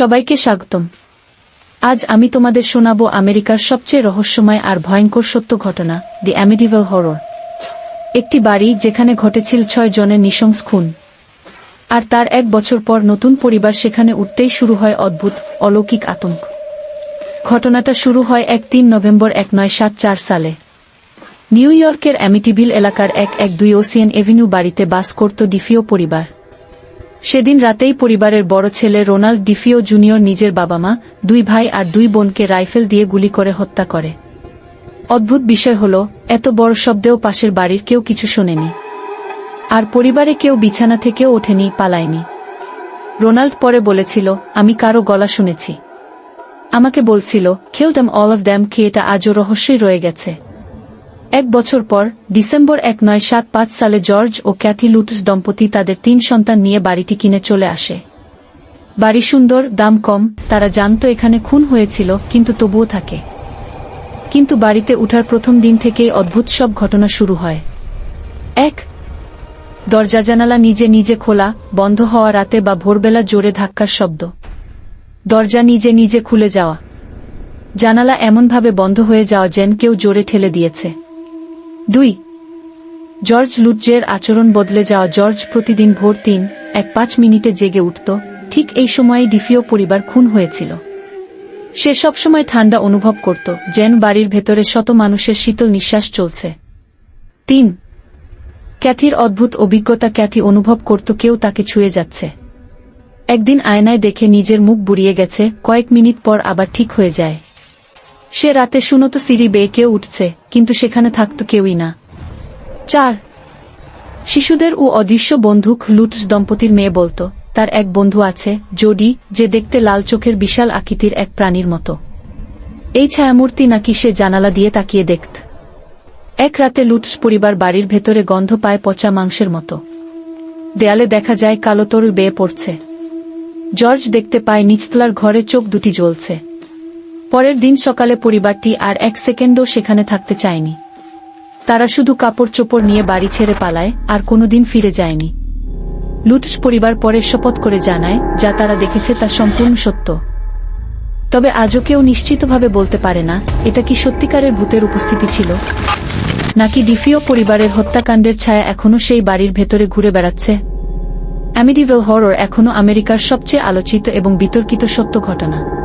সবাইকে স্বাগতম। আজ আমি তোমাদের শোনাবো আমেরিকার সবচেয়ে রহস্যময় আর ভয়ঙ্কর সত্য ঘটনা দি অ্যামিডিভেল হরর একটি বাড়ি যেখানে ঘটেছিল ছয় জনের নৃশংস খুন। আর তার এক বছর পর নতুন পরিবার সেখানে উঠতেই শুরু হয় অদ্ভুত, অলৌকিক আতঙ্ক। ঘটনাটা শুরু হয় এক তিন নভেম্বর এক নয় সাত চার সালে। নিউ ইয়র্কের অ্যামিটিভিল এলাকার এক এক দুই ওসিয়ান এভিনিউ বাড়িতে বাস করত ডিফিও পরিবার। সেদিন রাতেই পরিবারের বড় ছেলে রোনাল্ড ডিফিও জুনিয়র নিজের বাবা মা দুই ভাই আর দুই বোনকে রাইফেল দিয়ে গুলি করে হত্যা করে। অদ্ভুত বিষয় হল, এত বড় শব্দেও পাশের বাড়ির কেউ কিছু শোনেনি। আর পরিবারে কেউ বিছানা থেকেও ওঠেনি, পালায়নি। রোনাল্ড পরে বলেছিল, আমি কারও গলা শুনেছি। আমাকে বলছিল, খেলতাম অল অফ দ্যাম, কি এটা আজও রহস্যই রয়ে গেছে? এক বছর পর, ডিসেম্বর এক নয় সাত পাঁচ সালে জর্জ ও ক্যাথি লুটস দম্পতি তাদের তিন সন্তান নিয়ে বাড়িটি কিনে চলে আসে। বাড়ি সুন্দর, দাম কম, তারা জানতো এখানে খুন হয়েছিল, কিন্তু তবুও থাকে। কিন্তু বাড়িতে উঠার প্রথম দিন থেকেই অদ্ভুত সব ঘটনা শুরু হয়। এক, দরজা জানালা নিজে নিজে খোলা, বন্ধ হওয়া রাতে বা ভোরবেলা জোরে ধাক্কার শব্দ। দরজা নিজে নিজে খুলে যাওয়া। জানালা এমনভাবে বন্ধ হয়ে যাওয়া যেন কেউ জোরে ঠেলে দিয়েছে। দুই। জর্জ লুটজের আচরণ বদলে যাওয়া জর্জ প্রতিদিন ভোর তিন, এক পাঁচ মিনিটে জেগে উঠত। ঠিক এই সময়ে ডিফিও পরিবার খুন হয়েছিল। সে সবসময় ঠান্ডা অনুভব করত, যেন বাড়ির ভেতরে শত মানুষের শীতল নিঃশ্বাস চলছে। তিন। ক্যাথির অদ্ভুত অভিজ্ঞতা ক্যাথি অনুভব করত কেউ তাকে ছুঁয়ে যাচ্ছে। একদিন আয়নায় দেখে নিজের মুখ বুড়িয়ে গেছে, কয়েক মিনিট পর আবার ঠিক হয়ে যায়। সে রাতে শুনত সিঁড়ি বেয়ে কেউ উঠছে, কিন্তু সেখানে থাকত কেউই না। চার, শিশুদের ও অদৃশ্য বন্ধুক লুটস দম্পতির মেয়ে বলতো, তার এক বন্ধু আছে, জোডি, যে দেখতে লাল চোখের বিশাল আকৃতির এক প্রাণীর মতো। এই ছায়ামূর্তি নাকি সে জানালা দিয়ে তাকিয়ে দেখত। এক রাতে লুটস পরিবার বাড়ির ভেতরে গন্ধ পায় পচা মাংসের মতো। দেয়ালে দেখা যায় কালো তরল বেয়ে পড়ছে। জর্জ দেখতে পায় নিচতলার ঘরে চোখ দুটি জ্বলছে। পরের দিন সকালে পরিবারটি আর এক সেকেন্ডও সেখানে থাকতে চায়নি। তারা শুধু কাপড় চোপড় নিয়ে বাড়ি ছেড়ে পালায়, আর কোনোদিন ফিরে যায়নি। লুটস পরিবার পরে শপথ করে জানায়, যা তারা দেখেছে তা সম্পূর্ণ সত্য। তবে আজও কেউ নিশ্চিতভাবে বলতে পারে না, এটা কি সত্যিকারের ভূতের উপস্থিতি ছিল? নাকি ডিফিও পরিবারের হত্যাকাণ্ডের ছায়া এখনও সেই বাড়ির ভেতরে ঘুরে বেড়াচ্ছে? অ্যামিডিভেল হরর এখনও আমেরিকার সবচেয়ে আলোচিত এবং বিতর্কিত সত্য ঘটনা।